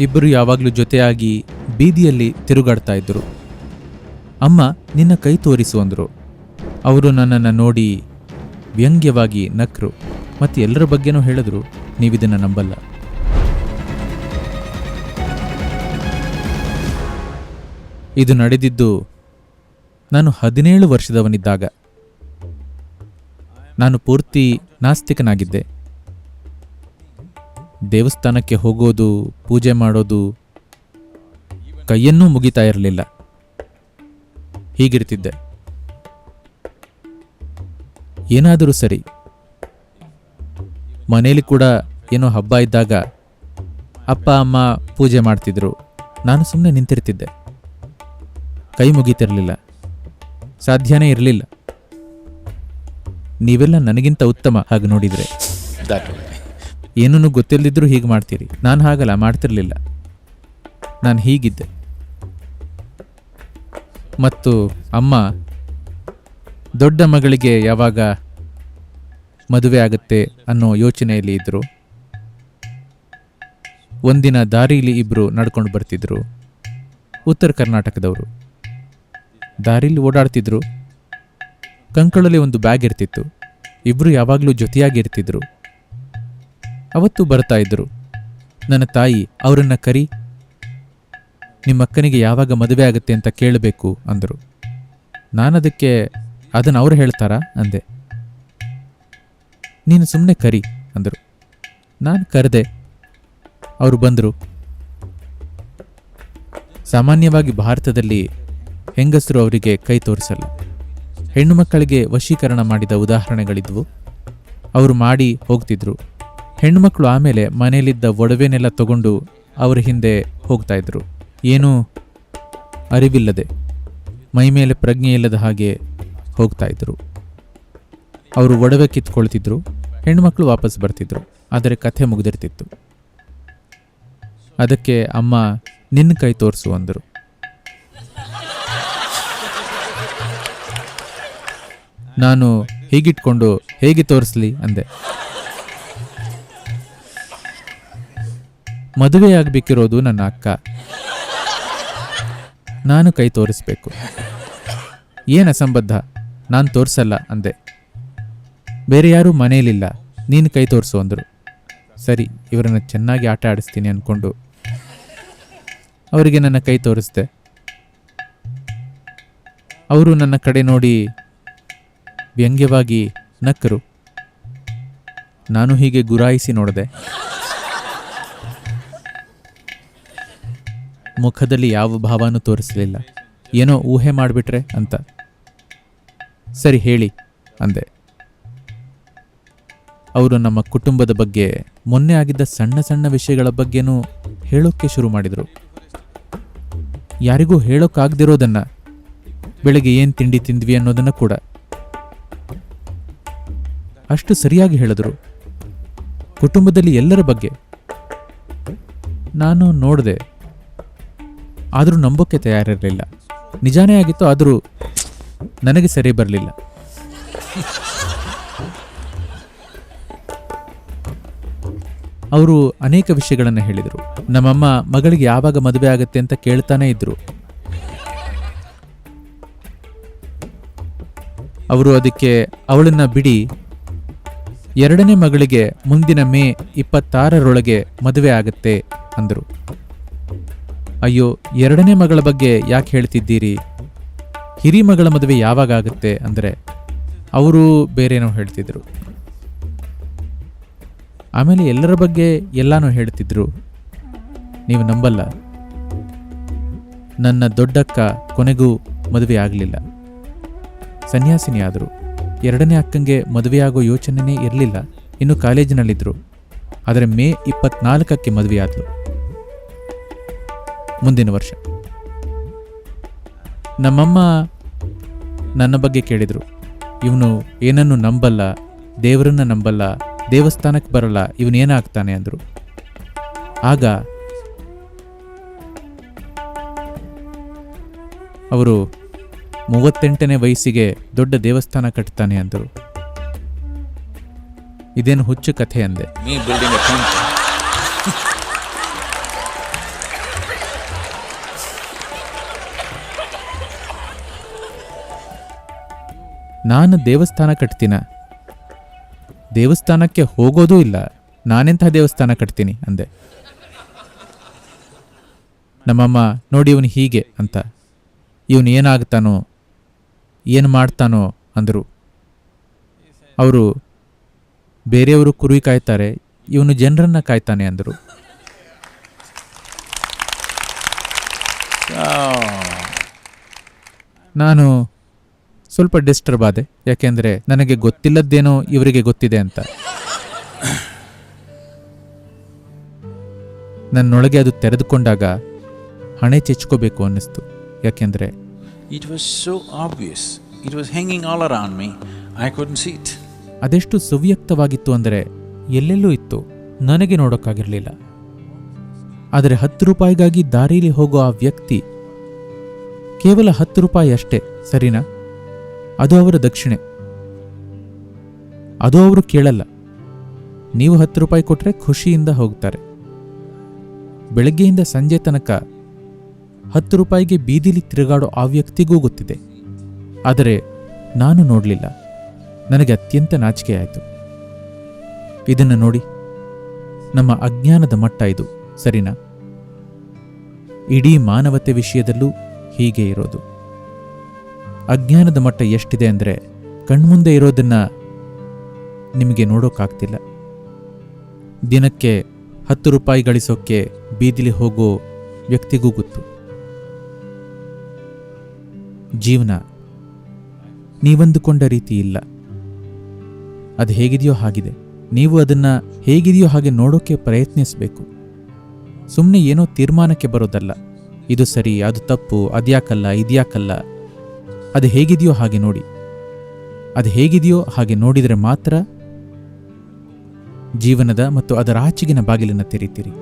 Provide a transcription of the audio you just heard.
ಇಬ್ಬರು ಯಾವಾಗಲೂ ಜೊತೆಯಾಗಿ ಬೀದಿಯಲ್ಲಿ ತಿರುಗಾಡ್ತಾ ಇದ್ದರು. ಅಮ್ಮ ನಿನ್ನ ಕೈ ತೋರಿಸು ಅಂದರು. ಅವರು ನನ್ನನ್ನು ನೋಡಿ ವ್ಯಂಗ್ಯವಾಗಿ ನಕ್ರು ಮತ್ತು ಎಲ್ಲರ ಬಗ್ಗೆನೂ ಹೇಳಿದ್ರು, ನೀವಿದನ್ನು ನಂಬಲ್ಲ. ಇದು ನಡೆದಿದ್ದು ನಾನು ಹದಿನೇಳು ವರ್ಷದವನಿದ್ದಾಗ. ನಾನು ಪೂರ್ತಿ ನಾಸ್ತಿಕನಾಗಿದ್ದೆ. ದೇವಸ್ಥಾನಕ್ಕೆ ಹೋಗೋದು, ಪೂಜೆ ಮಾಡೋದು ಕೈಯನ್ನೂ ಮುಗಿತಾ ಇರಲಿಲ್ಲ. ಹೀಗಿರ್ತಿದ್ದೆ. ಏನಾದರೂ ಸರಿ. ಮನೇಲಿ ಕೂಡ ಏನೋ ಹಬ್ಬ ಇದ್ದಾಗ ಅಪ್ಪ, ಅಮ್ಮ ಪೂಜೆ ಮಾಡ್ತಿದ್ರು. ನಾನು ಸುಮ್ಮನೆ ನಿಂತಿರ್ತಿದ್ದೆ. ಕೈ ಮುಗಿತಿರಲಿಲ್ಲ. ಸಾಧ್ಯನೇ ಇರಲಿಲ್ಲ. ನೀವೆಲ್ಲ ನನಗಿಂತ ಉತ್ತಮ ಹಾಗೆ ನೋಡಿದ್ರೆ. ಏನೂ ಗೊತ್ತಿಲ್ಲದಿದ್ರೂ ಹೀಗೆ ಮಾಡ್ತೀರಿ. ನಾನು ಹಾಗಲ್ಲ, ಮಾಡ್ತಿರ್ಲಿಲ್ಲ. ನಾನು ಹೀಗಿದ್ದೆ. ಮತ್ತು ಅಮ್ಮ, ದೊಡ್ಡ ಮಗಳಿಗೆ ಯಾವಾಗ ಮದುವೆ ಆಗುತ್ತೆ ಅನ್ನೋ ಯೋಚನೆಯಲ್ಲಿ ಇದ್ದರು ಒಂದಿನ ದಾರಿಲಿ ಇಬ್ಬರು ನಡ್ಕೊಂಡು ಬರ್ತಿದ್ರು. ಉತ್ತರ ಕರ್ನಾಟಕದವರು. ದಾರಿಲಿ ಓಡಾಡ್ತಿದ್ರು. ಕಂಕಳಲ್ಲಿ ಒಂದು ಬ್ಯಾಗ್ ಇರ್ತಿತ್ತು. ಇಬ್ಬರು ಯಾವಾಗಲೂ ಜೊತೆಯಾಗಿರ್ತಿದ್ರು ಅವತ್ತು ಬರ್ತಾ ಇದ್ದರು. ನನ್ನ ತಾಯಿ ಅವರನ್ನ ಕರಿ ನಿಮ್ಮಕ್ಕನಿಗೆ ಯಾವಾಗ ಮದುವೆ ಆಗುತ್ತೆ ಅಂತ ಕೇಳಬೇಕು ಅಂದರು. ನಾನದಕ್ಕೆ ಅದನ್ನು ಅವ್ರು ಹೇಳ್ತಾರಾ ಅಂದೆ. ನೀನು ಸುಮ್ಮನೆ ಕರಿ ಅಂದರು. ನಾನು ಕರೆದೆ. ಅವರು ಬಂದರು. ಸಾಮಾನ್ಯವಾಗಿ ಭಾರತದಲ್ಲಿ ಹೆಂಗಸರು ಅವರಿಗೆ ಕೈ ತೋರಿಸಲ್ಲ. ಹೆಣ್ಣು ಮಕ್ಕಳಿಗೆ ವಶೀಕರಣ ಮಾಡಿದ ಉದಾಹರಣೆಗಳಿದ್ವು. ಅವರು ಮಾಡಿ ಹೋಗ್ತಿದ್ರು. ಹೆಣ್ಣುಮಕ್ಕಳು ಆಮೇಲೆ ಮನೆಯಲ್ಲಿದ್ದ ಒಡವೆನೆಲ್ಲ ತಗೊಂಡು ಅವರ ಹಿಂದೆ ಹೋಗ್ತಾ ಇದ್ರು. ಏನೂ ಅರಿವಿಲ್ಲದೆ ಮೈಮೇಲೆ ಪ್ರಜ್ಞೆ ಇಲ್ಲದ ಹಾಗೆ ಹೋಗ್ತಾ ಇದ್ರು. ಅವರು ಒಡವೆ ಕಿತ್ಕೊಳ್ತಿದ್ರು ಹೆಣ್ಮಕ್ಳು ವಾಪಸ್ ಬರ್ತಿದ್ರು, ಆದರೆ ಕಥೆ ಮುಗಿದಿರ್ತಿತ್ತು. ಅದಕ್ಕೆ ಅಮ್ಮ, ನಿನ್ನ ಕೈ ತೋರಿಸು ಅಂದರು. ನಾನು ಹೀಗಿಟ್ಕೊಂಡು ಹೇಗೆ ತೋರಿಸ್ಲಿ ಅಂದೆ. ಮದುವೆಯಾಗಬೇಕಿರೋದು ನನ್ನ ಅಕ್ಕ. ನಾನು ಕೈ ತೋರಿಸ್ಬೇಕು. ಏನು ಅಸಂಬದ್ಧ? ನಾನು ತೋರಿಸಲ್ಲ, ಅಂದೆ. ಬೇರೆ ಯಾರೂ ಮನೆಯಲ್ಲಿಲ್ಲ. ನೀನು ಕೈ ತೋರಿಸು, ಅಂದರು. ಸರಿ, ಇವರನ್ನ ಚೆನ್ನಾಗಿ ಆಟ ಆಡಿಸ್ತೀನಿ ಅಂದ್ಕೊಂಡು ಅವರಿಗೆ ನನ್ನ ಕೈ ತೋರಿಸ್ದೆ. ಅವರು ನನ್ನ ಕಡೆ ನೋಡಿ ವ್ಯಂಗ್ಯವಾಗಿ ನಕ್ಕರು ನಾನು ಹೀಗೆ ಗುರಾಯಿಸಿ ನೋಡಿದೆ. ಮುಖದಲ್ಲಿ ಯಾವ ಭಾವನೂ ತೋರಿಸಲಿಲ್ಲ. ಏನೋ ಊಹೆ ಮಾಡಿಬಿಟ್ರೆ ಅಂತ. ಸರಿ ಹೇಳಿ, ಅಂದೆ. ಅವರು ನಮ್ಮ ಕುಟುಂಬದ ಬಗ್ಗೆ, ಮೊನ್ನೆ ಆಗಿದ್ದ ಸಣ್ಣ ಸಣ್ಣ ವಿಷಯಗಳ ಬಗ್ಗೆನೂ ಹೇಳೋಕ್ಕೆ ಶುರು ಮಾಡಿದರು. ಯಾರಿಗೂ ಹೇಳೋಕ್ಕಾಗದಿರೋದನ್ನ ಬೆಳಗ್ಗೆ ಏನು ತಿಂಡಿ ತಿಂದ್ವಿ ಅನ್ನೋದನ್ನ ಕೂಡ. ಅಷ್ಟು ಸರಿಯಾಗಿ ಹೇಳಿದ್ರು. ಕುಟುಂಬದಲ್ಲಿ ಎಲ್ಲರ ಬಗ್ಗೆ, ನಾನು ನೋಡಿದೆ. ಆದರೂ ನಂಬೋಕ್ಕೆ ತಯಾರಿರಲಿಲ್ಲ. ನಿಜಾನೇ ಆಗಿತ್ತು ಆದರೂ ನನಗೆ ಸರಿ ಬರಲಿಲ್ಲ. ಅವರು ಅನೇಕ ವಿಷಯಗಳನ್ನು ಹೇಳಿದರು. ನಮ್ಮಮ್ಮ ಮಗಳಿಗೆ ಯಾವಾಗ ಮದುವೆ ಆಗುತ್ತೆ ಅಂತ ಕೇಳ್ತಾನೇ ಇದ್ರು. ಅವರು ಅದಕ್ಕೆ ಅವಳನ್ನ ಬಿಡಿ, ಎರಡನೇ ಮಗಳಿಗೆ ಮುಂದಿನ ಮೇ ಇಪ್ಪತ್ತಾರರೊಳಗೆ ಮದುವೆ ಆಗುತ್ತೆ ಅಂದರು. ಅಯ್ಯೋ, ಎರಡನೇ ಮಗಳ ಬಗ್ಗೆ ಯಾಕೆ ಹೇಳ್ತಿದ್ದೀರಿ? ಹಿರಿ ಮಗಳ ಮದುವೆ ಯಾವಾಗ ಆಗುತ್ತೆ ಅಂದರೆ ಅವರು ಬೇರೇನೋ ಹೇಳ್ತಿದ್ರು. ಆಮೇಲೆ ಎಲ್ಲರ ಬಗ್ಗೆ ಎಲ್ಲಾನು ಹೇಳ್ತಿದ್ರು. ನೀವು ನಂಬಲ್ಲ. ನನ್ನ ದೊಡ್ಡಕ್ಕ ಕೊನೆಗೂ ಮದುವೆ ಆಗಲಿಲ್ಲ. ಸನ್ಯಾಸಿನಿ ಆದರು. ಎರಡನೇ ಅಕ್ಕಂಗೆ ಮದುವೆಯಾಗೋ ಯೋಚನೆನೇ ಇರಲಿಲ್ಲ. ಇನ್ನು ಕಾಲೇಜಿನಲ್ಲಿದ್ದರು ಆದರೆ ಮೇ ಇಪ್ಪತ್ನಾಲ್ಕಕ್ಕೆ ಮದುವೆಯಾದ್ಲು. ಮುಂದಿನ ವರ್ಷ. ನಮ್ಮಮ್ಮ ನನ್ನ ಬಗ್ಗೆ ಕೇಳಿದರು. ಇವನು ಏನನ್ನು ನಂಬಲ್ಲ, ದೇವರನ್ನ ನಂಬಲ್ಲ, ದೇವಸ್ಥಾನಕ್ಕೆ ಬರಲ್ಲ ಇವನೇನಾಗ್ತಾನೆ ಅಂದರು. ಆಗ ಅವರು ಮೂವತ್ತೆಂಟನೇ ವಯಸ್ಸಿಗೆ ದೊಡ್ಡ ದೇವಸ್ಥಾನ ಕಟ್ತಾನೆ ಅಂದರು. ಇದೇನು ಹುಚ್ಚು ಕಥೆ ಅಂದೆ. ನಾನು ದೇವಸ್ಥಾನ ಕಟ್ತೀನ. ದೇವಸ್ಥಾನಕ್ಕೆ ಹೋಗೋದೂ ಇಲ್ಲ. ನಾನೆಂಥ ದೇವಸ್ಥಾನ ಕಟ್ತೀನಿ? ಅಂದೆ. ನಮ್ಮಮ್ಮ ನೋಡಿ ಇವನು ಹೀಗೆ ಅಂತ. ಇವನು ಏನಾಗ್ತಾನೋ ಏನು ಮಾಡ್ತಾನೋ ಅಂದರು. ಅವರು ಬೇರೆಯವರು ಕುರಿ ಕಾಯ್ತಾರೆ ಇವನು ಜನರನ್ನ ಕಾಯ್ತಾನೆ ಅಂದರು. Oh. ನಾನು ಸ್ವಲ್ಪ ಡಿಸ್ಟರ್ಬ್ ಆದೆ. ಯಾಕೆಂದರೆ ನನಗೆ ಗೊತ್ತಿಲ್ಲದ್ದೇನೋ ಇವರಿಗೆ ಗೊತ್ತಿದೆ ಅಂತ. ನನ್ನೊಳಗೆ ಅದು ತೆರೆದುಕೊಂಡಾಗ ಹಣೆ ಚೆಚ್ಕೋಬೇಕು ಅನ್ನಿಸ್ತು. ಯಾಕೆಂದರೆ it was so obvious it was hanging all around me I couldn't see it ಅದೆಷ್ಟು ಸುವ್ಯಕ್ತವಾಗಿತ್ತು ಅಂದರೆ ಎಲ್ಲೆಲ್ಲೂ ಇತ್ತು. ನನಗೆ ನೋಡೋಕ್ಕಾಗಿರಲಿಲ್ಲ. ಆದರೆ ಹತ್ತು ರೂಪಾಯಿಗಾಗಿ ದಾರಿಯಲ್ಲಿ ಹೋಗೋ ಆ ವ್ಯಕ್ತಿ ಕೇವಲ ಹತ್ತು ರೂಪಾಯಿ ಅಷ್ಟೇ ಸರಿನಾ? ಅದು ಅವರ ದಕ್ಷಿಣೆ. ಅದು ಅವರು ಕೇಳಲ್ಲ. ನೀವು ಹತ್ತು ರೂಪಾಯಿ ಕೊಟ್ಟರೆ ಖುಷಿಯಿಂದ ಹೋಗ್ತಾರೆ. ಬೆಳಗ್ಗೆಯಿಂದ ಸಂಜೆ ತನಕ ಹತ್ತು ರೂಪಾಯಿಗೆ ಬೀದಿಲಿ ತಿರುಗಾಡೋ ಆ ವ್ಯಕ್ತಿಗೂ ಗೊತ್ತಿದೆ. ಆದರೆ ನಾನು ನೋಡಲಿಲ್ಲ. ನನಗೆ ಅತ್ಯಂತ ನಾಚಿಕೆ ಆಯಿತು. ಇದನ್ನು ನೋಡಿ ನಮ್ಮ ಅಜ್ಞಾನದ ಮಟ್ಟ ಇದು, ಸರಿನಾ? ಇಡೀ ಮಾನವತೆ ವಿಷಯದಲ್ಲೂ ಹೀಗೆ ಇರೋದು. ಅಜ್ಞಾನದ ಮಟ್ಟ ಎಷ್ಟಿದೆ ಅಂದರೆ ಕಣ್ಮುಂದೆ ಇರೋದನ್ನು ನಿಮಗೆ ನೋಡೋಕ್ಕಾಗ್ತಿಲ್ಲ ದಿನಕ್ಕೆ ಹತ್ತು ರೂಪಾಯಿ ಗಳಿಸೋಕ್ಕೆ ಬೀದಿಲಿ ಹೋಗೋ ವ್ಯಕ್ತಿಗೂ ಗೊತ್ತು. ಜೀವನ ನೀವಂದುಕೊಂಡ ರೀತಿ ಇಲ್ಲ. ಅದು ಹೇಗಿದೆಯೋ ಹಾಗಿದೆ. ನೀವು ಅದನ್ನು ಹೇಗಿದೆಯೋ ಹಾಗೆ ನೋಡೋಕ್ಕೆ ಪ್ರಯತ್ನಿಸಬೇಕು. ಸುಮ್ಮನೆ ಏನೋ ತೀರ್ಮಾನಕ್ಕೆ ಬರೋದಲ್ಲ. ಇದು ಸರಿ, ಅದು ತಪ್ಪು, ಅದ್ಯಾಕಲ್ಲ, ಇದ್ಯಾಕಲ್ಲ. ಅದು ಹೇಗಿದೆಯೋ ಹಾಗೆ ನೋಡಿ. ಅದು ಹೇಗಿದೆಯೋ ಹಾಗೆ ನೋಡಿದರೆ ಮಾತ್ರ ಜೀವನದ ಮತ್ತು ಅದರ ಆಚೆಗಿನ ಬಾಗಿಲನ್ನು ತೆರೀತೀರಿ